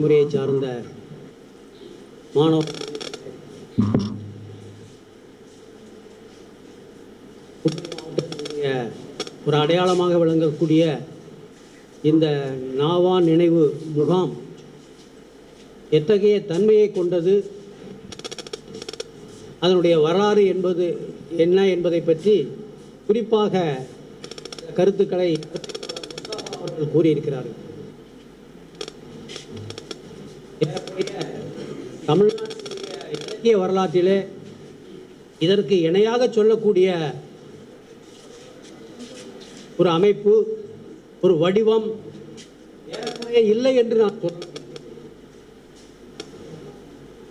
முறையை சார்ந்த மாணவ ஒரு அடையாளமாக விளங்கக்கூடிய இந்த நாவா நினைவு முகாம் எத்தகைய தன்மையை கொண்டது? அதனுடைய வரலாறு என்பது என்ன என்பதை பற்றி குறிப்பாக கருத்துக்களை அவர்கள் கூறியிருக்கிறார்கள். தமிழ்நாட்டினுடைய இலக்கிய வரலாற்றிலே இதற்கு இணையாக சொல்லக்கூடிய ஒரு அமைப்பு ஒரு வடிவம் ஏறக்குறைய இல்லை என்று நான் சொல்ல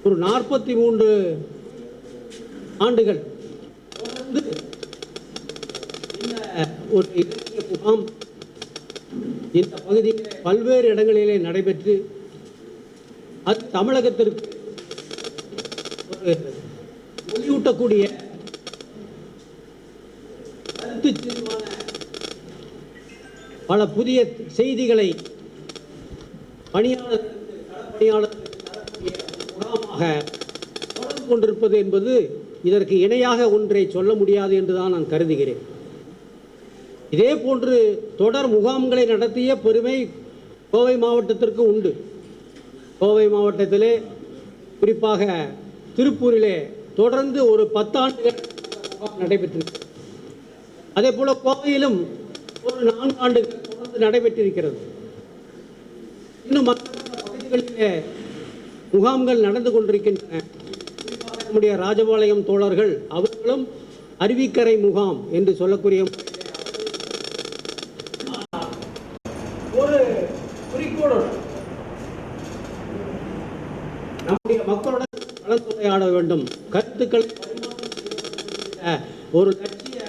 ஒரு நாற்பத்தி மூன்று ஆண்டுகள் இந்த ஒரு இலக்கிய முகாம் இந்த பகுதியில் பல்வேறு இடங்களிலே நடைபெற்று அது தமிழகத்திற்கு ஒளியூட்டக்கூடிய பல புதிய செய்திகளை பணியாளர்களுக்கு பணியாளர் முகாமாக தொடர்ந்து கொண்டிருப்பது என்பது இதற்கு இணையாக ஒன்றை சொல்ல முடியாது என்றுதான் நான் கருதுகிறேன். இதே போன்று தொடர் முகாம்களை நடத்திய பெருமை கோவை மாவட்டத்திற்கு உண்டு. கோவை மாவட்டத்திலே குறிப்பாக திருப்பூரிலே தொடர்ந்து ஒரு பத்தாண்டுகள் நடைபெற்றிருக்கு. அதே போல கோவையிலும் ஒரு நான்கு ஆண்டுகள் தொடர்ந்து நடைபெற்றிருக்கிறது. இன்னும் மற்ற பகுதிகளிலே முகாம்கள் நடந்து கொண்டிருக்கின்றன. நம்முடைய ராஜபாளையம் தோழர்கள் அவர்களும் அருவிக்கரை முகாம் என்று சொல்லக்கூடிய ஒரு குறிக்கோளுடன் நம்முடைய மக்களுடன் கலந்துரையாட வேண்டும் கருத்துக்கள் ஒரு லட்சிய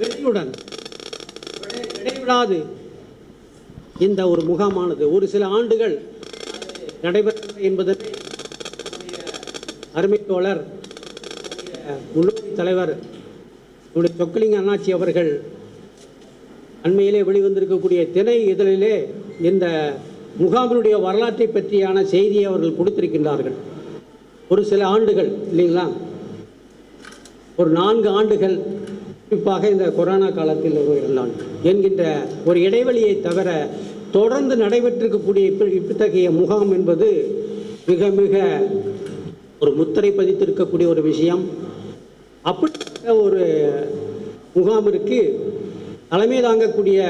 வெறியுடன் இடைவிடாது இந்த ஒரு முகாமானது. ஒரு சில ஆண்டுகள் அது நடைபெற்றது என்பதை அருமை தோழர் முன்னோடி தலைவர் நம்முடைய சொக்கலிங்க அண்ணாச்சி அவர்கள் அண்மையிலே வெளிவந்திருக்கக்கூடிய திணை இதழிலே இந்த முகாமினுடைய வரலாற்றை பற்றியான செய்தியை அவர்கள் கொடுத்திருக்கின்றார்கள். ஒரு சில ஆண்டுகள் இல்லைங்களா? ஒரு நான்கு ஆண்டுகள் குறிப்பாக இந்த கொரோனா காலத்தில் ஒரு இரண்டு என்கின்ற ஒரு இடைவெளியை தவிர தொடர்ந்து நடைபெற்றிருக்கக்கூடிய இப்ப இத்தகைய முகாம் என்பது மிக மிக ஒரு முத்திரை பதித்திருக்கக்கூடிய ஒரு விஷயம். அப்படிப்பட்ட ஒரு முகாமிற்கு தலைமை தாங்கக்கூடிய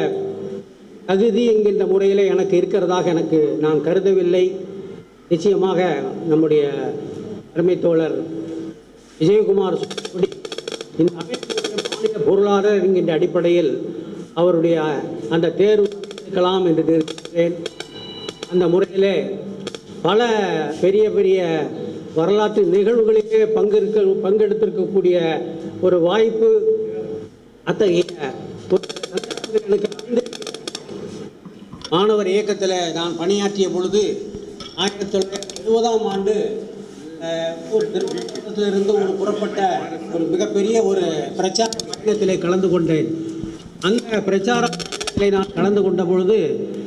தகுதி என்கின்ற முறையில் எனக்கு இருக்கிறதாக எனக்கு நான் கருதவில்லை. நிச்சயமாக நம்முடைய அருமை தோழர் விஜயகுமார் சொன்னபடி இந்த அமைப்பினுடைய மாநில பொருளாளர் என்கின்ற அடிப்படையில் அவருடைய அந்த தேர்வு இருக்கலாம் என்று நினைக்கிறேன். அந்த முறையிலே பல பெரிய பெரிய வரலாற்று நிகழ்வுகளிலே பங்கெடுக்க பங்கெடுத்திருக்கக்கூடிய ஒரு வாய்ப்பு அத்தகைய எனக்கு மாணவர் இயக்கத்தில் நான் பணியாற்றிய பொழுது ஆயிரத்தி தொள்ளாயிரத்தி எழுபதாம் ஆண்டு அஹ், ஒரு ஒரு புறப்பட்ட ஒரு மிகப்பெரிய ஒரு பிரச்சார பயணத்திலே கலந்து கொண்டேன். அந்த பிரச்சாரத்திலே நான் கலந்து கொண்ட பொழுது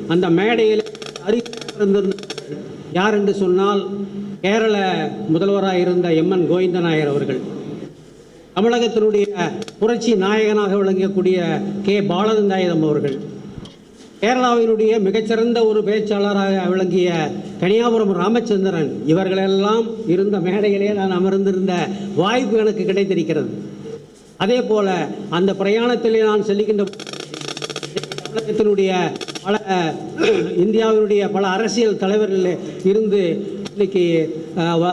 அந்த மேடையில் அறிந்திருந்த யார் என்று சொன்னால் கேரள முதல்வராக இருந்த எம்என் கோவிந்தநாயர் அவர்கள். தமிழகத்தினுடைய புரட்சி நாயகனாக விளங்கக்கூடிய கே. பாலதந்தாயுதம் அவர்கள். கேரளாவினுடைய மிகச்சிறந்த ஒரு பேச்சாளராக விளங்கிய கனியாபுரம் ராமச்சந்திரன் இவர்களெல்லாம் இருந்த மேடையிலே நான் அமர்ந்திருந்த வாய்ப்பு எனக்கு கிடைத்திருக்கிறது. அதே போல அந்த பிரயாணத்திலே நான் செல்லுகின்ற தமிழகத்தினுடைய பல இந்தியாவினுடைய பல அரசியல் தலைவர்கள் இருந்து இன்னைக்கு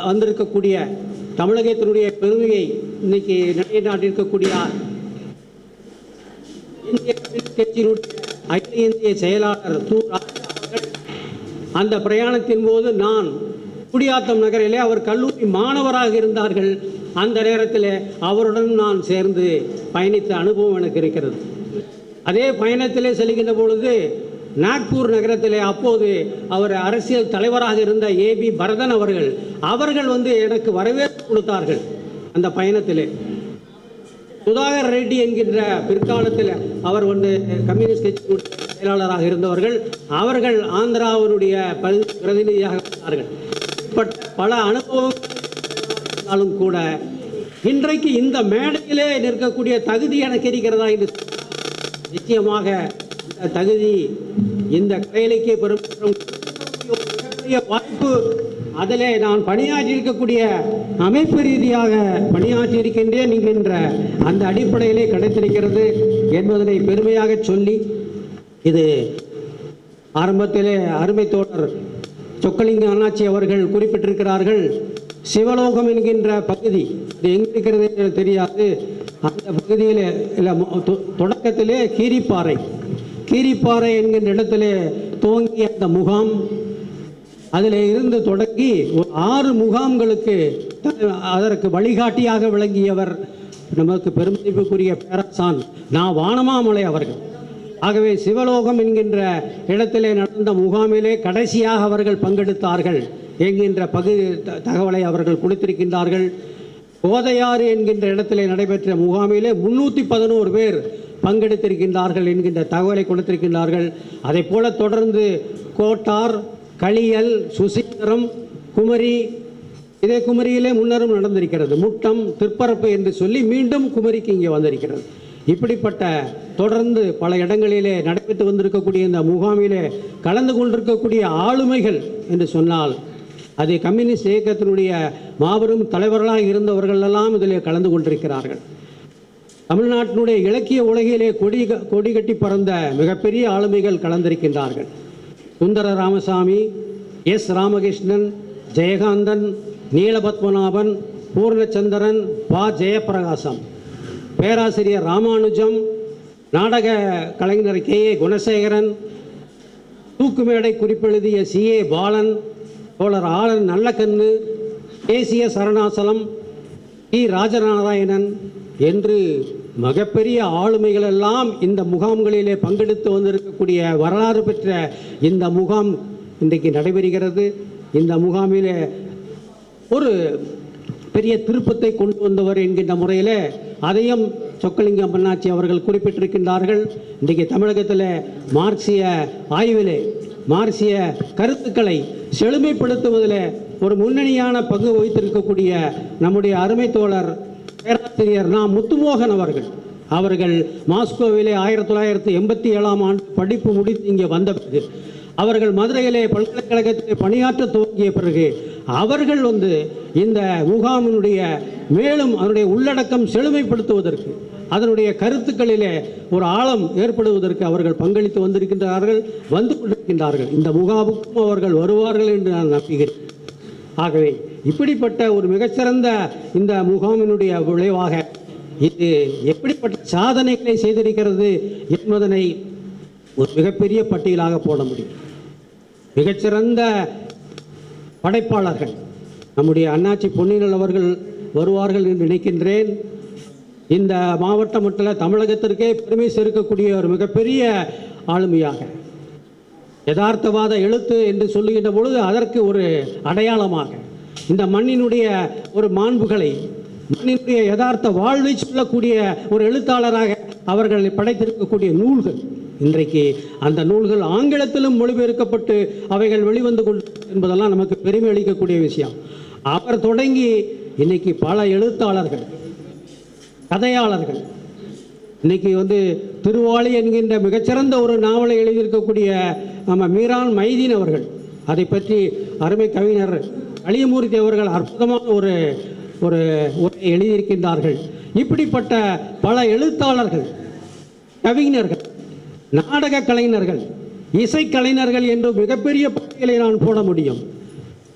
வந்திருக்கக்கூடிய தமிழகத்தினுடைய பெருமையை இன்னைக்கு நிலைநாட்டிருக்கக்கூடிய இந்திய கம்யூனிஸ்ட் கட்சியினுடைய அகில இந்திய செயலாளர் து அந்த பிரயாணத்தின் போது நான் குடியாத்தம் நகரிலே அவர் கல்லூரி மாணவராக இருந்தார்கள். அந்த நேரத்தில் அவருடன் நான் சேர்ந்து பயணித்த அனுபவம் எனக்கு இருக்கிறது. அதே பயணத்திலே செல்கின்ற பொழுது நாக்பூர் நகரத்திலே அப்போது அவர் அரசியல் தலைவராக இருந்த ஏபி பரதன் அவர்கள் அவர்கள் வந்து எனக்கு வரவேற்பு கொடுத்தார்கள். அந்த பயணத்திலே. சுதாகர் ரெட்டி என்கின்ற பிற்காலத்தில் அவர் வந்து கம்யூனிஸ்ட் கட்சியினுடைய செயலாளராக இருந்தவர்கள் அவர்கள் ஆந்திராவினுடைய பிரதிநிதியாக இருந்தார்கள். பல அனுபவம் இருந்தாலும் கூட இன்றைக்கு இந்த மேடையிலே நிற்கக்கூடிய தகுதி எனக்கு இருக்கிறதா என்று நிச்சயமாக தகுதி இந்த கலையிலேக்கே பெரும் வாய்ப்பு அதிலே நான் பணியாற்றி இருக்கக்கூடிய அமைப்பு ரீதியாக பணியாற்றி இருக்கின்றேன் என்கின்ற அந்த அடிப்படையிலே கிடைத்திருக்கிறது என்பதனை பெருமையாக சொல்லி இது ஆரம்பத்திலே அருமை தோழர் சொக்கலிங்க அண்ணாச்சி அவர்கள் குறிப்பிட்டிருக்கிறார்கள் சிவலோகம் என்கின்ற பகுதி. இது எங்கே இருக்கிறது என்று தெரியாது. அந்த பகுதியில் இல்லை தொ- தொடக்கத்திலே கீரிப்பாறை. கீரிப்பாறை என்கின்ற இடத்திலே துவங்கிய அந்த முகாம். அதில் இருந்து தொடங்கி ஆறு முகாம்களுக்கு அதற்கு வழிகாட்டியாக விளங்கியவர் நமக்கு பெருமதிப்புக்குரிய பேரசான் நான் வானமாமலை அவர்கள். ஆகவே சிவலோகம் என்கின்ற இடத்திலே நடந்த முகாமிலே கடைசியாக அவர்கள் பங்கெடுத்தார்கள் என்கின்ற பகுதி த- தகவலை அவர்கள் கொடுத்திருக்கின்றார்கள். கோதையாறு என்கின்ற இடத்திலே நடைபெற்ற முகாமிலே முன்னூற்றி பதினோரு பேர் பங்கெடுத்திருக்கின்றார்கள் என்கின்ற தகவலை கொடுத்திருக்கின்றார்கள். அதைப் போல தொடர்ந்து கோட்டார் களியல் சுசீந்திரம் குமரி இதே குமரியிலே முன்னரும் நடந்திருக்கிறது. முட்டம் திருப்பரப்பு என்று சொல்லி மீண்டும் குமரிக்கு இங்கே வந்திருக்கிறது. இப்படிப்பட்ட தொடர்ந்து பல இடங்களிலே நடைபெற்று வந்திருக்கக்கூடிய இந்த முகாமிலே கலந்து கொண்டிருக்கக்கூடிய ஆளுமைகள் என்று சொன்னால் அது கம்யூனிஸ்ட் இயக்கத்தினுடைய மாபெரும் தலைவர்களாக இருந்தவர்கள் எல்லாம் இதில் கலந்து கொண்டிருக்கிறார்கள். தமிழ்நாட்டினுடைய இலக்கிய உலகிலே கொடி கொடி கட்டி பறந்த மிகப்பெரிய ஆளுமைகள் கலந்திருக்கின்றார்கள். சுந்தர ராமசாமி எஸ். ராமகிருஷ்ணன் ஜெயகாந்தன் நீலபத்மநாபன் பூர்ணச்சந்திரன் பா. ஜெயப்பிரகாசம். பேராசிரியர் ராமானுஜம் நாடக கலைஞர் கே. ஏ. குணசேகரன் தூக்குமேடை குறிப்பெழுதிய சி. ஏ. பாலன் தோழர் ஆளன் நல்லக்கண்ணு தேசிய சரணாசலம் டி ராஜநாராயணன் என்று மிகப்பெரிய ஆளுமைகள் எல்லாம் இந்த முகாம்களிலே பங்கெடுத்து வந்திருக்கக்கூடிய வரலாறு பெற்ற இந்த முகாம் இன்றைக்கு நடைபெறுகிறது. இந்த முகாமிலே ஒரு பெரிய திருப்பத்தை கொண்டு வந்தவர் என்கின்ற முறையில் அதையும் சொக்கலிங்கம் பண்ணாச்சி அவர்கள் குறிப்பிட்டிருக்கின்றார்கள். இன்றைக்கு தமிழகத்தில் மார்க்சிய ஆய்விலே மார்க்சிய கருத்துக்களை செழுமைப்படுத்துவதில் ஒரு முன்னணியான பங்கு வகித்திருக்கக்கூடிய நம்முடைய அருமை தோழர் பேராசிரியர் நா. முத்துமோகன் அவர்கள். அவர்கள் மாஸ்கோவிலே ஆயிரத்தி தொள்ளாயிரத்தி எண்பத்தி ஏழாம் ஆண்டு படிப்பு முடித்து இங்கே வந்த பிறகு அவர்கள் மதுரையிலே பல்கலைக்கழகத்திலே பணியாற்ற துவங்கிய பிறகு அவர்கள் வந்து இந்த முகாமினுடைய மேலும் அதனுடைய உள்ளடக்கம் செழுமைப்படுத்துவதற்கு அதனுடைய கருத்துக்களிலே ஒரு ஆழம் ஏற்படுவதற்கு அவர்கள் பங்களித்து வந்திருக்கின்றார்கள் வந்து கொண்டிருக்கின்றார்கள். இந்த முகாவுக்கும் அவர்கள் வருவார்கள் என்று நான் நம்புகிறேன். ஆகவே இப்படிப்பட்ட ஒரு மிகச்சிறந்த இந்த முகாமினுடைய விளைவாக இது எப்படிப்பட்ட சாதனைகளை செய்திருக்கிறது என்பதனை ஒரு மிகப்பெரிய பட்டியலாக போட முடியும். மிகச்சிறந்த படைப்பாளர்கள் நம்முடைய அண்ணாச்சி பொன்னியல் அவர்கள் வருவார்கள் என்று நினைக்கின்றேன். இந்த மாவட்ட மட்டும் தமிழகத்திற்கே பெருமை சேர்க்கக்கூடிய ஒரு மிகப்பெரிய ஆளுமையாக. யதார்த்தவாத எழுத்து என்று சொல்லுகின்ற பொழுது அதற்கு ஒரு அடையாளமாக இந்த மண்ணினுடைய ஒரு மாண்புகளை மண்ணினுடைய யதார்த்த வாழ்வை சொல்லக்கூடிய ஒரு எழுத்தாளராக அவர்கள் படைத்திருக்கக்கூடிய நூல்கள். இன்றைக்கு அந்த நூல்கள் ஆங்கிலத்திலும் மொழிபெயர்க்கப்பட்டு அவைகள் வெளிவந்து கொண்டு என்பதெல்லாம் நமக்கு பெருமை அளிக்கக்கூடிய விஷயம். அவர் தொடங்கி இன்னைக்கு பல எழுத்தாளர்கள் கதையாளர்கள் இன்னைக்கு வந்து திருவாளி என்கின்ற மிகச்சிறந்த ஒரு நாவலை எழுதியிருக்கக்கூடிய நம்ம மீரான் மைதீன் அவர்கள் அதை பற்றி அருமை கவிஞர் அழியமூர்த்தி அவர்கள் அற்புதமான ஒரு ஒரு உரையை எழுதியிருக்கின்றார்கள். இப்படிப்பட்ட பல எழுத்தாளர்கள் கவிஞர்கள் நாடக கலைஞர்கள் இசைக்கலைஞர்கள் என்று மிகப்பெரிய பட்டியலை நான் போட முடியும்.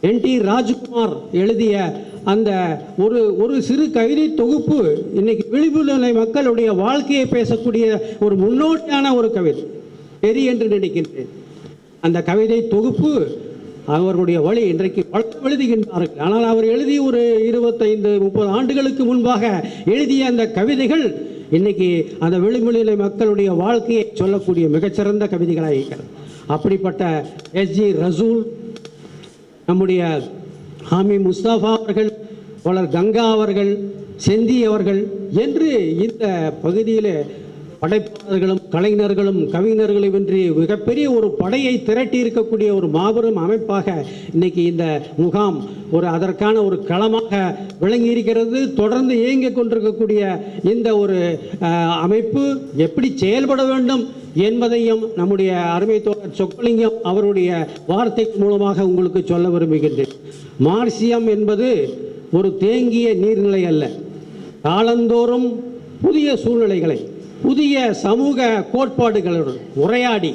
என் டி ராஜ்குமார் எழுதிய அந்த ஒரு ஒரு சிறு கவிதை தொகுப்பு இன்னைக்கு விழிப்புணர்வு மக்களுடைய வாழ்க்கையை பேசக்கூடிய ஒரு முன்னோட்டியான ஒரு கவிதை. சரி என்று நினைக்கின்றேன்? அந்த கவிதை தொகுப்பு அவர்களுடைய வழி இன்றைக்கு பலரும் எழுதுகின்றார்கள். ஆனால் அவர் எழுதி ஒரு இருபத்தைந்து முப்பது ஆண்டுகளுக்கு முன்பாக எழுதிய அந்த கவிதைகள் இன்னைக்கு அந்த வெளிமொழியில மக்களுடைய வாழ்க்கையை சொல்லக்கூடிய மிகச்சிறந்த கவிதைகளாக இருக்கிறது. அப்படிப்பட்ட எஸ்ஜி ரசூல் நம்முடைய ஹாமி முஸ்தாஃபா அவர்கள் பலர் கங்கா அவர்கள் செந்தி அவர்கள் என்று இந்த பகுதியில் படைப்பாளர்களும் கலைஞர்களும் கவிஞர்களும் இன்றி மிகப்பெரிய ஒரு படையை திரட்டி இருக்கக்கூடிய ஒரு மாபெரும் அமைப்பாக இன்னைக்கு இந்த முகாம் ஒரு அதற்கான ஒரு களமாக விளங்கி இருக்கிறது தொடர்ந்து இயங்கிக் கொண்டிருக்கக்கூடிய இந்த ஒரு அமைப்பு எப்படி செயல்பட வேண்டும் என்பதையும் நம்முடைய அருமை தோழர் சொக்கலிங்கம் அவருடைய வார்த்தை மூலமாக உங்களுக்கு சொல்ல விரும்புகின்றேன். மார்சியம் என்பது ஒரு தேங்கிய நீர்நிலை அல்ல. காலந்தோறும் புதிய சூழ்நிலைகளை புதிய சமூக கோட்பாடுகளுடன் உரையாடி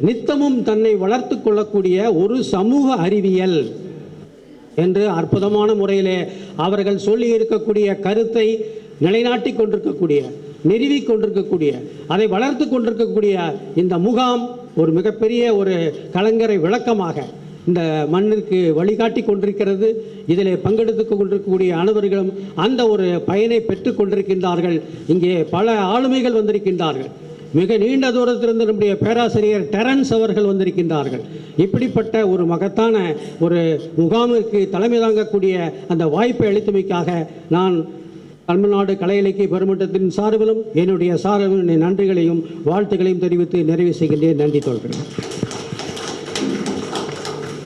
நித்தமும் தன்னை வளர்த்து கொள்ளக்கூடிய ஒரு சமூக அறிவியல் என்று அற்புதமான முறையிலே அவர்கள் சொல்லி இருக்கக்கூடிய கருத்தை நிலைநாட்டி கொண்டிருக்கக்கூடிய நிறுவிக் கொண்டிருக்கக்கூடிய அதை வளர்த்து கொண்டிருக்கக்கூடிய இந்த முகாம் ஒரு மிகப்பெரிய ஒரு கலங்கரை விளக்கமாக இந்த மண்ணிற்கு வழிகாட்டி கொண்டிருக்கிறது. இதில் பங்கெடுத்து கொண்டிருக்கக்கூடிய அனைவர்களும் அந்த ஒரு பயனை பெற்று கொண்டிருக்கின்றார்கள். இங்கே பல ஆளுமைகள் வந்திருக்கின்றார்கள். மிக நீண்ட தூரத்திலிருந்து நம்முடைய பேராசிரியர் டெரன்ஸ் அவர்கள் வந்திருக்கின்றார்கள். இப்படிப்பட்ட ஒரு மகத்தான ஒரு முகாமிற்கு தலைமை தாங்கக்கூடிய அந்த வாய்ப்பை அளித்தமைக்காக நான் தமிழ்நாடு கலை இலக்கிய பெருமன்றத்தின் சார்பிலும் என்னுடைய சார்பிலும் நன்றிகளையும் வாழ்த்துக்களையும் தெரிவித்து நிறைவு செய்கின்றேன். நன்றி தோல்கிறேன்